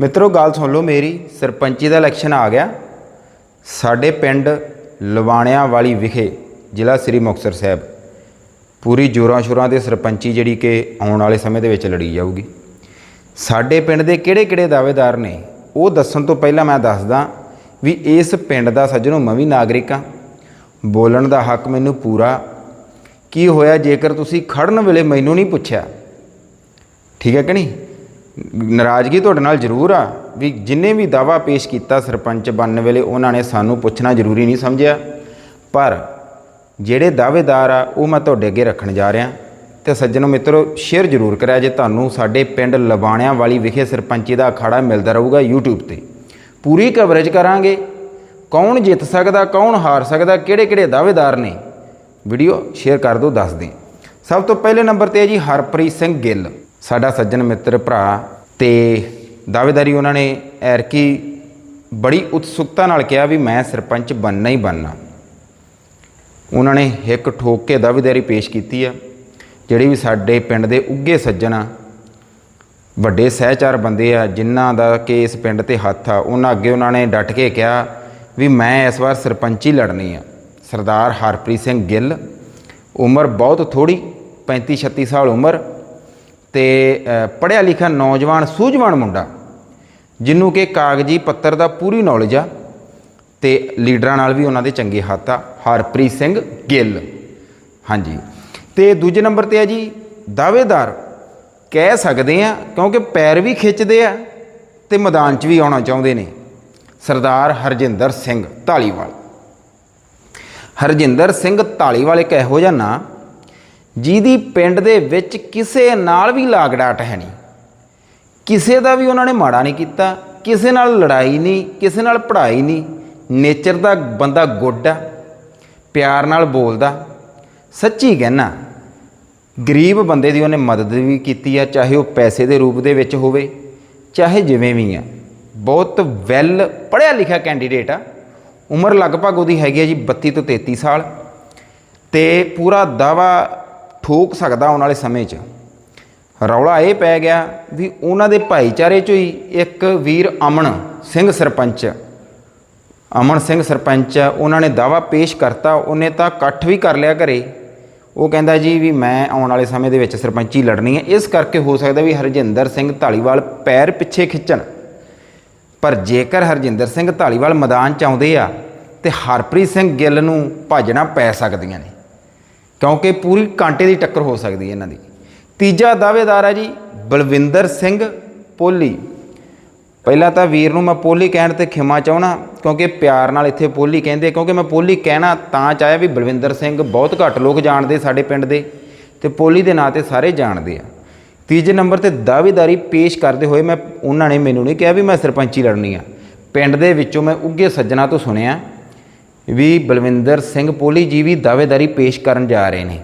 ਮਿੱਤਰੋ, ਗੱਲ ਸੁਣ ਲਓ ਮੇਰੀ, ਸਰਪੰਚੀ ਦਾ ਇਲੈਕਸ਼ਨ ਆ ਗਿਆ। ਸਾਡੇ ਪਿੰਡ ਲਵਾਣਿਆਂ ਵਾਲੀ ਵਿਖੇ ਜ਼ਿਲ੍ਹਾ ਸ੍ਰੀ ਮੁਕਤਸਰ ਸਾਹਿਬ ਪੂਰੀ ਜੋਰਾਂ ਸ਼ੋਰਾਂ ਦੇ ਸਰਪੰਚੀ ਜਿਹੜੀ ਕਿ ਆਉਣ ਵਾਲੇ ਸਮੇਂ ਦੇ ਵਿੱਚ ਲੜੀ ਜਾਊਗੀ। ਸਾਡੇ ਪਿੰਡ ਦੇ ਕਿਹੜੇ-ਕਿਹੜੇ ਦਾਅਵੇਦਾਰ ਨੇ, ਉਹ ਦੱਸਣ ਤੋਂ ਪਹਿਲਾਂ ਮੈਂ ਦੱਸਦਾ ਵੀ ਇਸ ਪਿੰਡ ਦਾ ਸੱਜਣੋ ਮੈਂ ਵੀ ਨਾਗਰਿਕ ਹਾਂ। ਬੋਲਣ ਦਾ ਹੱਕ ਮੈਨੂੰ ਪੂਰਾ। ਕੀ ਹੋਇਆ, ਜੇਕਰ ਤੁਸੀਂ ਖੜਨ ਵੇਲੇ ਮੈਨੂੰ ਨਹੀਂ ਪੁੱਛਿਆ? ਠੀਕ ਹੈ ਕਿ ਨਹੀਂ? ਨਾਰਾਜ਼ਗੀ ਤੁਹਾਡੇ ਨਾਲ ਜ਼ਰੂਰ ਆ ਵੀ ਜਿੰਨੇ ਵੀ ਦਾਵਾ ਪੇਸ਼ ਕੀਤਾ ਸਰਪੰਚ ਬਣਨ ਵੇਲੇ ਉਹਨਾਂ ਨੇ ਸਾਨੂੰ ਪੁੱਛਣਾ ਜ਼ਰੂਰੀ ਨਹੀਂ ਸਮਝਿਆ। ਪਰ ਜਿਹੜੇ ਦਾਅਵੇਦਾਰ ਆ, ਉਹ ਮੈਂ ਤੁਹਾਡੇ ਅੱਗੇ ਰੱਖਣ ਜਾ ਰਿਹਾ। ਤੇ ਸੱਜਣੋ ਮਿੱਤਰੋ ਸ਼ੇਅਰ ਜ਼ਰੂਰ ਕਰਿਆ ਜੇ ਤੁਹਾਨੂੰ ਸਾਡੇ ਪਿੰਡ ਲਵਾਣਿਆਂ ਵਾਲੀ ਵਿਖੇ ਸਰਪੰਚੀ ਦਾ ਅਖਾੜਾ ਮਿਲਦਾ ਰਹੂਗਾ YouTube ਤੇ। ਪੂਰੀ ਕਵਰੇਜ ਕਰਾਂਗੇ। ਕੌਣ ਜਿੱਤ ਸਕਦਾ, ਕੌਣ ਹਾਰ ਸਕਦਾ ਕਿਹੜੇ ਕਿਹੜੇ ਦਾਅਵੇਦਾਰ ਨੇ? ਵੀਡੀਓ ਸ਼ੇਅਰ ਕਰ ਦਿਓ, ਦੱਸ ਦੇ ਸਭ ਤੋਂ ਪਹਿਲੇ ਨੰਬਰ ਤੇ ਹੈ ਜੀ ਹਰਪ੍ਰੀਤ ਸਿੰਘ ਗਿੱਲ। ਸਾਡਾ ਸੱਜਣ ਮਿੱਤਰ ਭਰਾ ਤੇ ਦਾਅਵੇਦਾਰੀ ਉਹਨਾਂ ਨੇ ਐਰਕੀ ਬੜੀ ਉਤਸੁਕਤਾ ਨਾਲ ਕਿਹਾ ਵੀ ਮੈਂ ਸਰਪੰਚ ਬਣਨਾ ਹੀ ਬਣਨਾ। ਉਹਨਾਂ ਨੇ ਇੱਕ ਠੋਕ ਕੇ ਦਾਅਵੇਦਾਰੀ ਪੇਸ਼ ਕੀਤੀ ਆ, ਜਿਹੜੀ ਵੀ ਸਾਡੇ ਪਿੰਡ ਦੇ ਉੱਗੇ ਸੱਜਣ ਆ, ਵੱਡੇ ਸਹਿਚਾਰ ਬੰਦੇ ਆ, ਜਿਨ੍ਹਾਂ ਦਾ ਕਿ ਇਸ ਪਿੰਡ ਤੇ ਹੱਥ ਆ, ਉਹਨਾਂ ਅੱਗੇ ਉਹਨਾਂ ਨੇ ਡਟ ਕੇ ਕਿਹਾ ਵੀ ਮੈਂ ਇਸ ਵਾਰ ਸਰਪੰਚੀ ਲੜਨੀ ਆ। ਸਰਦਾਰ ਹਰਪ੍ਰੀਤ ਸਿੰਘ ਗਿੱਲ, ਉਮਰ ਬਹੁਤ ਥੋੜੀ 35 36 ਸਾਲ ਉਮਰ ਤੇ ਅ, ਪੜ੍ਹਿਆ ਲਿਖਿਆ ਨੌਜਵਾਨ ਸੂਝਵਾਨ ਮੁੰਡਾ ਜਿਹਨੂੰ ਕਿ ਕਾਗਜ਼ੀ ਪੱਤਰ ਦਾ ਪੂਰੀ ਨੌਲੇਜ ਆ ਤੇ ਲੀਡਰਾਂ ਨਾਲ ਵੀ ਉਹਨਾਂ ਦੇ ਚੰਗੇ ਹੱਥ ਆ ਹਰਪ੍ਰੀਤ ਸਿੰਘ ਗਿੱਲ। ਹਾਂਜੀ। ਤੇ ਦੂਜੇ ਨੰਬਰ ਤੇ ਆ ਜੀ ਦਾਅਵੇਦਾਰ। ਕਹਿ ਸਕਦੇ ਆ ਕਿਉਂਕਿ ਪੈਰ ਵੀ ਖਿੱਚਦੇ ਆ ਤੇ ਮੈਦਾਨ 'ਚ ਵੀ ਆਉਣਾ ਚਾਹੁੰਦੇ ਨੇ। ਸਰਦਾਰ ਹਰਜਿੰਦਰ ਸਿੰਘ ਢਾਲੀਵਾਲ ਹਰਜਿੰਦਰ ਸਿੰਘ ਢਾਲੀਵਾਲ ਇੱਕ ਇਹੋ ਜਿਹਾ ਨਾਂ ਜਿਹਦੀ ਪਿੰਡ ਦੇ ਵਿੱਚ ਕਿਸੇ ਨਾਲ ਵੀ ਲਾਗਡਾਟ ਹੈ ਨਹੀਂ ਕਿਸੇ ਦਾ ਵੀ ਉਹਨਾਂ ਨੇ ਮਾੜਾ ਨਹੀਂ ਕੀਤਾ, ਕਿਸੇ ਨਾਲ ਲੜਾਈ ਨਹੀਂ, ਕਿਸੇ ਨਾਲ ਪੜ੍ਹਾਈ ਨਹੀਂ। ਨੇਚਰ ਦਾ ਬੰਦਾ ਗੁੱਡ ਆ, ਪਿਆਰ ਨਾਲ ਬੋਲਦਾ। ਸੱਚੀ ਕਹਿਣਾ ਗਰੀਬ ਬੰਦੇ ਦੀ ਉਹਨੇ ਮਦਦ ਵੀ ਕੀਤੀ ਆ, ਚਾਹੇ ਉਹ ਪੈਸੇ ਦੇ ਰੂਪ ਦੇ ਵਿੱਚ ਹੋਵੇ, ਚਾਹੇ ਜਿਵੇਂ ਵੀ ਆ। ਬਹੁਤ ਵੈਲ ਪੜ੍ਹਿਆ ਲਿਖਿਆ ਕੈਂਡੀਡੇਟ ਆ। ਉਮਰ ਲਗਭਗ ਉਹਦੀ ਹੈਗੀ ਆ ਜੀ 32 ਤੋਂ 33 ਸਾਲ। ਤੇ ਪੂਰਾ ਦਾਵਾ ਠੋਕ ਸਕਦਾ ਆਉਣ ਵਾਲੇ ਸਮੇਂ 'ਚ। ਰੌਲਾ ਇਹ ਪੈ ਗਿਆ ਵੀ ਉਹਨਾਂ ਦੇ ਭਾਈਚਾਰੇ 'ਚੋਂ ਹੀ ਇੱਕ ਵੀਰ ਅਮਨ ਸਿੰਘ ਸਰਪੰਚ, ਅਮਨ ਸਿੰਘ ਸਰਪੰਚ ਉਹਨਾਂ ਨੇ ਦਾਵਾ ਪੇਸ਼ ਕਰਤਾ, ਉਹਨੇ ਤਾਂ ਇਕੱਠ ਵੀ ਕਰ ਲਿਆ ਘਰੇ। ਉਹ ਕਹਿੰਦਾ ਜੀ ਵੀ ਮੈਂ ਆਉਣ ਵਾਲੇ ਸਮੇਂ ਦੇ ਵਿੱਚ ਸਰਪੰਚੀ ਲੜਨੀ ਹੈ। ਇਸ ਕਰਕੇ ਹੋ ਸਕਦਾ ਵੀ ਹਰਜਿੰਦਰ ਸਿੰਘ ਢਾਲੀਵਾਲ ਪੈਰ ਪਿੱਛੇ ਖਿੱਚਣ। ਪਰ ਜੇਕਰ ਹਰਜਿੰਦਰ ਸਿੰਘ ਢਾਲੀਵਾਲ ਮੈਦਾਨ 'ਚ ਆਉਂਦੇ ਆ ਤੇ ਹਰਪ੍ਰੀਤ ਸਿੰਘ ਗਿੱਲ ਨੂੰ ਭੱਜਣਾ ਪੈ ਸਕਦੀਆਂ ਨੇ। ਕਿਉਂਕਿ ਪੂਰੀ ਕਾਂਟੇ ਦੀ ਟੱਕਰ ਹੋ ਸਕਦੀ ਹੈ ਇਹਨਾਂ ਦੀ। ਤੀਜਾ ਦਾਅਵੇਦਾਰ ਹੈ ਜੀ, ਬਲਵਿੰਦਰ ਸਿੰਘ ਪੋਲੀ। ਪਹਿਲਾਂ ਤਾਂ ਵੀਰ ਨੂੰ ਮੈਂ ਪੋਲੀ ਕਹਿਣ ਤੇ ਖਿਮਾ ਚਾਹਣਾ ਕਿਉਂਕਿ ਪਿਆਰ ਨਾਲ ਇੱਥੇ ਪੋਲੀ ਕਹਿੰਦੇ, ਕਿਉਂਕਿ ਮੈਂ ਪੋਲੀ ਕਹਿਣਾ ਤਾਂ ਚਾਹਿਆ ਵੀ ਬਲਵਿੰਦਰ ਸਿੰਘ ਬਹੁਤ ਘੱਟ ਲੋਕ ਜਾਣਦੇ ਸਾਡੇ ਪਿੰਡ ਦੇ, ਤੇ ਪੋਲੀ ਦੇ ਨਾਂ ਤੇ ਸਾਰੇ ਜਾਣਦੇ ਆ। ਤੀਜੇ ਨੰਬਰ ਤੇ ਦਾਅਵੇਦਾਰੀ ਪੇਸ਼ ਕਰਦੇ ਹੋਏ ਮੈਂ, ਉਹਨਾਂ ਨੇ ਮੈਨੂੰ ਨਹੀਂ ਕਿਹਾ ਵੀ ਮੈਂ ਸਰਪੰਚੀ ਲੜਨੀ ਆ। ਪਿੰਡ ਦੇ ਵਿੱਚੋਂ ਮੈਂ ਉੱਗੇ ਸੱਜਣਾ ਤੋਂ ਸੁਣਿਆ ਵੀ ਬਲਵਿੰਦਰ ਸਿੰਘ ਪੋਲੀ ਜੀ ਵੀ ਦਾਅਵੇਦਾਰੀ ਪੇਸ਼ ਕਰਨ ਜਾ ਰਹੇ ਨੇ,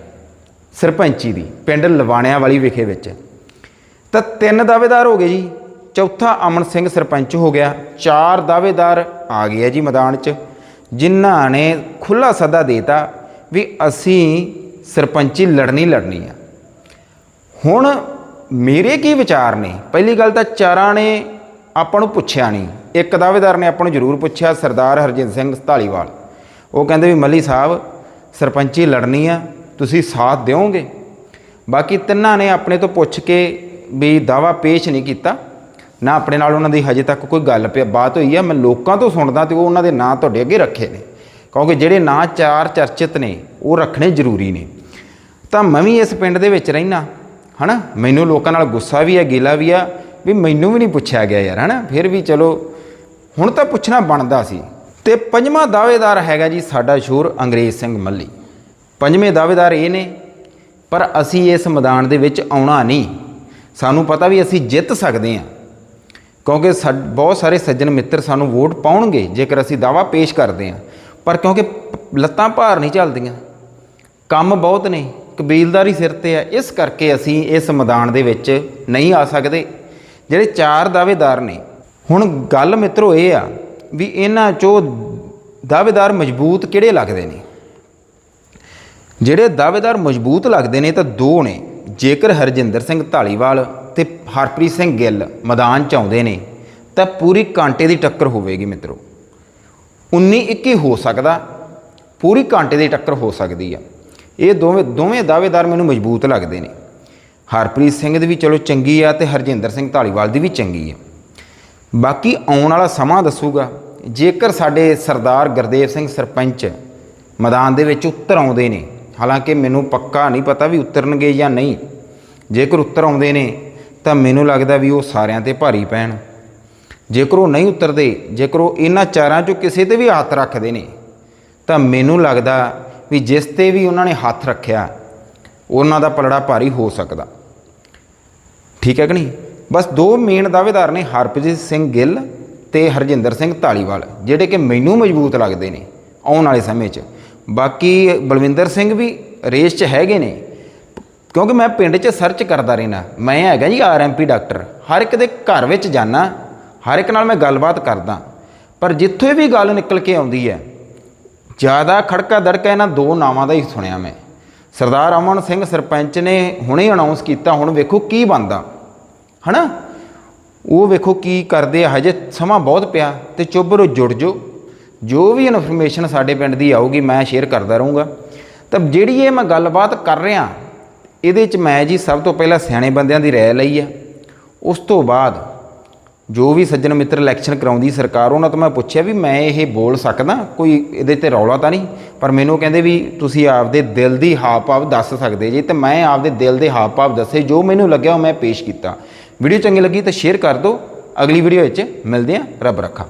ਸਰਪੰਚੀ ਦੀ, ਪਿੰਡ ਲਵਾਣਿਆਂ ਵਾਲੀ ਵਿਖੇ ਵਿੱਚ। ਤਾਂ ਤਿੰਨ ਦਾਅਵੇਦਾਰ ਹੋ ਗਏ ਜੀ, ਚੌਥਾ ਅਮਨ ਸਿੰਘ ਸਰਪੰਚ ਹੋ ਗਿਆ, ਚਾਰ ਦਾਅਵੇਦਾਰ ਆ ਗਏ ਜੀ ਮੈਦਾਨ 'ਚ, ਜਿਨ੍ਹਾਂ ਨੇ ਖੁੱਲਾ ਸੱਦਾ ਦੇਤਾ ਵੀ ਅਸੀਂ ਸਰਪੰਚੀ ਲੜਨੀ ਲੜਨੀ ਆ। ਹੁਣ ਮੇਰੇ ਕੀ ਵਿਚਾਰ ਨੇ? ਪਹਿਲੀ ਗੱਲ ਤਾਂ ਚਾਰਾਂ ਨੇ ਆਪਾਂ ਨੂੰ ਪੁੱਛਿਆ ਨਹੀਂ, ਇੱਕ ਦਾਅਵੇਦਾਰ ਨੇ ਆਪਾਂ ਨੂੰ ਜ਼ਰੂਰ ਪੁੱਛਿਆ, ਸਰਦਾਰ ਹਰਜਿੰਦਰ ਸਿੰਘ ਧਾਲੀਵਾਲ। ਉਹ ਕਹਿੰਦੇ ਵੀ ਮੱਲੀ ਸਾਹਿਬ, ਸਰਪੰਚੀ ਲੜਨੀ ਆ, ਤੁਸੀਂ ਸਾਥ ਦਿਓਗੇ? ਬਾਕੀ ਤਿੰਨਾਂ ਨੇ ਆਪਣੇ ਤੋਂ ਪੁੱਛ ਕੇ ਵੀ ਦਾਵਾ ਪੇਸ਼ ਨਹੀਂ ਕੀਤਾ। ਨਾ ਆਪਣੇ ਨਾਲ ਉਹਨਾਂ ਦੀ ਹਜੇ ਤੱਕ ਕੋਈ ਗੱਲ ਪਿਆ ਬਾਤ ਹੋਈ ਆ, ਮੈਂ ਲੋਕਾਂ ਤੋਂ ਸੁਣਦਾ ਤੇ ਉਹ ਉਹਨਾਂ ਦੇ ਨਾਂ ਤੁਹਾਡੇ ਅੱਗੇ ਰੱਖੇ ਨੇ। ਕਿਉਂਕਿ ਜਿਹੜੇ ਨਾਂ ਚਾਰ ਚਰਚਿਤ ਨੇ, ਉਹ ਰੱਖਣੇ ਜ਼ਰੂਰੀ ਨੇ। ਤਾਂ ਮੈਂ ਵੀ ਇਸ ਪਿੰਡ ਦੇ ਵਿੱਚ ਰਹਿਣਾ ਹਨਾ? ਮੈਨੂੰ ਲੋਕਾਂ ਨਾਲ ਗੁੱਸਾ ਵੀ ਹੈ ਗਿਲਾ ਵੀ ਆ, ਵੀ ਮੈਨੂੰ ਵੀ ਨਹੀਂ ਪੁੱਛਿਆ ਗਿਆ ਯਾਰ, ਹਨਾ? ਫਿਰ ਵੀ ਚਲੋ, ਹੁਣ ਤਾਂ ਪੁੱਛਣਾ ਬਣਦਾ ਸੀ। ਤੇ ਪੰਜਵਾਂ ਦਾਅਵੇਦਾਰ ਹੈਗਾ ਜੀ ਸਾਡਾ ਸ਼ੂਰ ਅੰਗਰੇਜ਼ ਸਿੰਘ ਮੱਲੀ। ਪੰਜਵੇਂ ਦਾਅਵੇਦਾਰ ਇਹ ਨੇ, ਪਰ ਅਸੀਂ ਇਸ ਮੈਦਾਨ ਦੇ ਵਿੱਚ ਆਉਣਾ ਨਹੀਂ। ਸਾਨੂੰ ਪਤਾ ਵੀ ਅਸੀਂ ਜਿੱਤ ਸਕਦੇ ਹਾਂ, ਕਿਉਂਕਿ ਸਾ, ਬਹੁਤ ਸਾਰੇ ਸੱਜਣ ਮਿੱਤਰ ਸਾਨੂੰ ਵੋਟ ਪਾਉਣਗੇ, ਜੇਕਰ ਅਸੀਂ ਦਾਵਾ ਪੇਸ਼ ਕਰਦੇ ਹਾਂ। ਪਰ ਕਿਉਂਕਿ ਲੱਤਾਂ ਭਾਰ ਨਹੀਂ ਚੱਲਦੀਆਂ, ਕੰਮ ਬਹੁਤ ਨੇ, ਕਬੀਲਦਾਰੀ ਸਿਰ ਤੇ ਹੈ, ਇਸ ਕਰਕੇ ਅਸੀਂ ਇਸ ਮੈਦਾਨ ਦੇ ਵਿੱਚ ਨਹੀਂ ਆ ਸਕਦੇ। ਜਿਹੜੇ ਚਾਰ ਦਾਅਵੇਦਾਰ ਨੇ, ਹੁਣ ਗੱਲ ਮਿੱਤਰੋ ਇਹ ਆ ਵੀ ਇਹਨਾਂ ਚੋਂ ਦਾਅਵੇਦਾਰ ਮਜ਼ਬੂਤ ਕਿਹੜੇ ਲੱਗਦੇ ਨੇ? ਜਿਹੜੇ ਦਾਅਵੇਦਾਰ ਮਜ਼ਬੂਤ ਲੱਗਦੇ ਨੇ ਤਾਂ ਦੋ ਨੇ। ਜੇਕਰ ਹਰਜਿੰਦਰ ਸਿੰਘ ਢਾਲੀਵਾਲ ਤੇ ਹਰਪ੍ਰੀਤ ਸਿੰਘ ਗਿੱਲ ਮੈਦਾਨ ਚ ਆਉਂਦੇ ਨੇ, ਤਾਂ ਪੂਰੀ ਕਾਂਟੇ ਦੀ ਟੱਕਰ ਹੋਵੇਗੀ ਮਿੱਤਰੋ। 19 21 ਹੋ ਸਕਦਾ, ਪੂਰੀ ਕਾਂਟੇ ਦੀ ਟੱਕਰ ਹੋ ਸਕਦੀ ਆ। ਇਹ ਦੋਵੇਂ ਦੋਵੇਂ ਦਾਅਵੇਦਾਰ ਮੈਨੂੰ ਮਜ਼ਬੂਤ ਲੱਗਦੇ ਨੇ। ਹਰਪ੍ਰੀਤ ਸਿੰਘ ਦੀ ਵੀ ਚਲੋ ਚੰਗੀ ਆ ਤੇ ਹਰਜਿੰਦਰ ਸਿੰਘ ਢਾਲੀਵਾਲ ਦੀ ਵੀ ਚੰਗੀ ਆ। ਬਾਕੀ ਆਉਣ ਵਾਲਾ ਸਮਾਂ ਦੱਸੂਗਾ। ਜੇਕਰ ਸਾਡੇ ਸਰਦਾਰ ਗੁਰਦੇਵ ਸਿੰਘ ਸਰਪੰਚ ਮੈਦਾਨ ਦੇ ਵਿੱਚ ਉੱਤਰ ਆਉਂਦੇ ਨੇ, ਹਾਲਾਂਕਿ ਮੈਨੂੰ ਪੱਕਾ ਨਹੀਂ ਪਤਾ ਵੀ ਉਤਰਨਗੇ ਜਾਂ ਨਹੀਂ, ਜੇਕਰ ਉੱਤਰ ਆਉਂਦੇ ਨੇ, ਤਾਂ ਮੈਨੂੰ ਲੱਗਦਾ ਵੀ ਉਹ ਸਾਰਿਆਂ ਤੇ ਭਾਰੀ ਪੈਣ। ਜੇਕਰ ਉਹ ਨਹੀਂ ਉਤਰਦੇ, ਜੇਕਰ ਉਹ ਇਹਨਾਂ ਚਾਰਾਂ ਚੋਂ ਕਿਸੇ ਤੇ ਵੀ ਹੱਥ ਰੱਖਦੇ ਨੇ, ਤਾਂ ਮੈਨੂੰ ਲੱਗਦਾ ਵੀ ਜਿਸ ਤੇ ਵੀ ਉਹਨਾਂ ਨੇ ਹੱਥ ਰੱਖਿਆ, ਉਹਨਾਂ ਦਾ ਪਲੜਾ ਭਾਰੀ ਹੋ ਸਕਦਾ। ਠੀਕ ਹੈ ਕਿ ਨਹੀਂ? ਬਸ ਦੋ ਮੇਨ ਦਾਅਵੇਦਾਰ ਨੇ, ਹਰਪ੍ਰੀਤ ਸਿੰਘ ਗਿੱਲ ਤੇ ਹਰਜਿੰਦਰ ਸਿੰਘ ਢਾਲੀਵਾਲ ਜਿਹੜੇ ਕਿ ਮੈਨੂੰ ਮਜ਼ਬੂਤ ਲੱਗਦੇ ਨੇ ਆਉਣ ਵਾਲੇ ਸਮੇਂ 'ਚ। ਬਾਕੀ ਬਲਵਿੰਦਰ ਸਿੰਘ ਵੀ ਰੇਸ 'ਚ ਹੈਗੇ ਨੇ। ਕਿਉਂਕਿ ਮੈਂ ਪਿੰਡ 'ਚ ਸਰਚ ਕਰਦਾ ਰਹਿਣਾ ਮੈਂ ਹੈਗਾ ਜੀ ਆਰਐਮਪੀ ਡਾਕਟਰ ਹਰ ਇੱਕ ਦੇ ਘਰ ਵਿੱਚ ਜਾਣਾ ਹਰ ਇੱਕ ਨਾਲ ਮੈਂ ਗੱਲਬਾਤ ਕਰਦਾ। ਪਰ ਜਿੱਥੇ ਵੀ ਗੱਲ ਨਿਕਲ ਕੇ ਆਉਂਦੀ ਹੈ, ਜ਼ਿਆਦਾ ਖੜਕਾ ਦੜਕਾ ਇਹਨਾਂ ਦੋ ਨਾਵਾਂ ਦਾ ਹੀ ਸੁਣਿਆ ਮੈਂ। ਸਰਦਾਰ ਅਮਨ ਸਿੰਘ ਸਰਪੰਚ ਨੇ ਹੁਣੇ ਅਨਾਉਂਸ ਕੀਤਾ, ਹੁਣ ਵੇਖੋ ਕੀ ਬਣਦਾ। ਹਨਾ? ਉਹ ਵੇਖੋ ਕੀ ਕਰਦੇ ਆ, ਹਜੇ ਸਮਾਂ ਬਹੁਤ ਪਿਆ ਤੇ ਚੁੱਭਰੋ ਜੁੜ ਜੋ ਜੋ ਵੀ ਇਨਫੋਰਮੇਸ਼ਨ ਸਾਡੇ ਪਿੰਡ ਦੀ ਆਊਗੀ, ਮੈਂ ਸ਼ੇਅਰ ਕਰਦਾ ਰਹੂੰਗਾ। ਤਾਂ ਜਿਹੜੀ ਇਹ ਮੈਂ ਗੱਲਬਾਤ ਕਰ ਰਿਹਾ, ਇਹਦੇ ਚ ਮੈਂ ਜੀ ਸਭ ਤੋਂ ਪਹਿਲਾਂ ਸਿਆਣੇ ਬੰਦਿਆਂ ਦੀ ਰਾਏ ਲਈ ਆ। ਉਸ ਤੋਂ ਬਾਅਦ ਜੋ ਵੀ ਸੱਜਣ ਮਿੱਤਰ ਇਲੈਕਸ਼ਨ ਕਰਾਉਂਦੀ ਸਰਕਾਰ, ਉਹਨਾਂ ਤੋਂ ਮੈਂ ਪੁੱਛਿਆ ਵੀ ਮੈਂ ਇਹ ਬੋਲ ਸਕਦਾ? ਕੋਈ ਇਹਦੇ ਤੇ ਰੌਲਾ ਤਾਂ ਨਹੀਂ? ਪਰ ਮੈਨੂੰ ਕਹਿੰਦੇ ਵੀ ਤੁਸੀਂ ਆਪਦੇ ਦਿਲ ਦੀ ਹਾਵ ਭਾਵ ਦੱਸ ਸਕਦੇ ਜੀ, ਤੇ ਮੈਂ ਆਪਦੇ ਦਿਲ ਦੇ ਹਾਵ ਭਾਵ ਦੱਸੇ, ਜੋ ਮੈਨੂੰ ਲੱਗਿਆ ਉਹ ਮੈਂ ਪੇਸ਼ ਕੀਤਾ। ਵੀਡੀਓ ਚੰਗੀ ਲੱਗੀ ਤਾਂ ਸ਼ੇਅਰ ਕਰ ਦਿਓ। ਅਗਲੀ ਵੀਡੀਓ ਵਿੱਚ ਮਿਲਦੇ ਹਾਂ। ਰੱਬ ਰੱਖਾ।